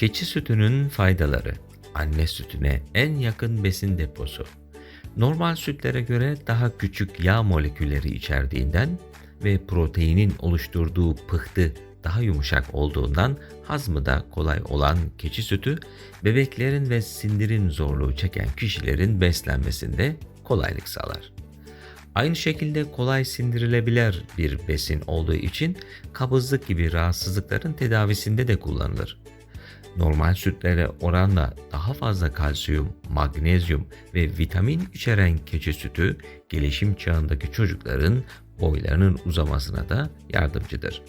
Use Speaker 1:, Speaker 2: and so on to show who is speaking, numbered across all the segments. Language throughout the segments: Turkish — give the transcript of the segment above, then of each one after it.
Speaker 1: Keçi sütünün faydaları. Anne sütüne en yakın besin deposu. Normal sütlere göre daha küçük yağ molekülleri içerdiğinden ve proteinin oluşturduğu pıhtı daha yumuşak olduğundan hazmı da kolay olan keçi sütü, bebeklerin ve sindirim zorluğu çeken kişilerin beslenmesinde kolaylık sağlar. Aynı şekilde kolay sindirilebilir bir besin olduğu için kabızlık gibi rahatsızlıkların tedavisinde de kullanılır. Normal sütlere oranla daha fazla kalsiyum, magnezyum ve vitamin içeren keçi sütü gelişim çağındaki çocukların boylarının uzamasına da yardımcıdır.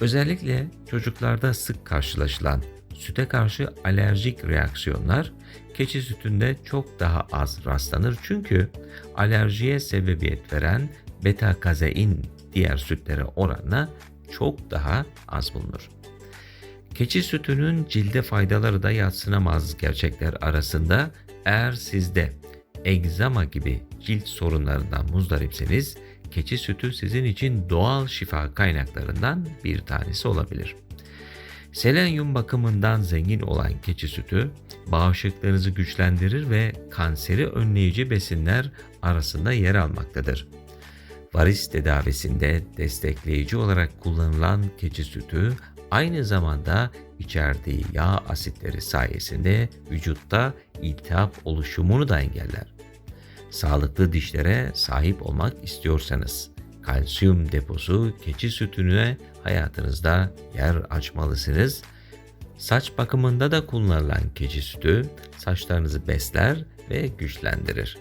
Speaker 1: Özellikle çocuklarda sık karşılaşılan süte karşı alerjik reaksiyonlar keçi sütünde çok daha az rastlanır çünkü alerjiye sebebiyet veren beta kazein diğer sütlere oranla çok daha az bulunur. Keçi sütünün cilde faydaları da yatsınamaz gerçekler arasında eğer sizde egzama gibi cilt sorunlarından muzdaripseniz keçi sütü sizin için doğal şifa kaynaklarından bir tanesi olabilir. Selenyum bakımından zengin olan keçi sütü bağışıklığınızı güçlendirir ve kanseri önleyici besinler arasında yer almaktadır. Varis tedavisinde destekleyici olarak kullanılan keçi sütü aynı zamanda içerdiği yağ asitleri sayesinde vücutta iltihap oluşumunu da engeller. Sağlıklı dişlere sahip olmak istiyorsanız kalsiyum deposu keçi sütüne hayatınızda yer açmalısınız. Saç bakımında da kullanılan keçi sütü saçlarınızı besler ve güçlendirir.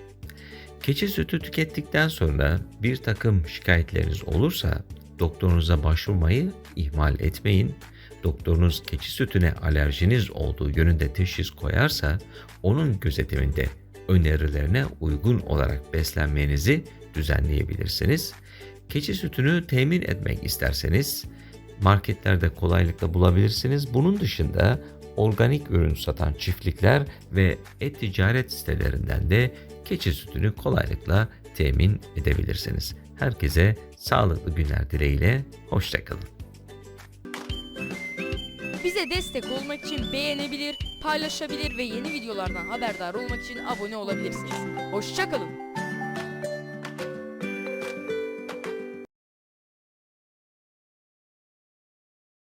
Speaker 1: Keçi sütü tükettikten sonra bir takım şikayetleriniz olursa doktorunuza başvurmayı ihmal etmeyin. Doktorunuz keçi sütüne alerjiniz olduğu yönünde teşhis koyarsa onun gözetiminde önerilerine uygun olarak beslenmenizi düzenleyebilirsiniz. Keçi sütünü temin etmek isterseniz marketlerde kolaylıkla bulabilirsiniz. Bunun dışında organik ürün satan çiftlikler ve e-ticaret sitelerinden de keçi sütünü kolaylıkla temin edebilirsiniz. Herkese sağlıklı günler dileğiyle, hoşçakalın.
Speaker 2: Bize destek olmak için beğenebilir, paylaşabilir ve yeni videolardan haberdar olmak için abone olabilirsiniz. Hoşçakalın.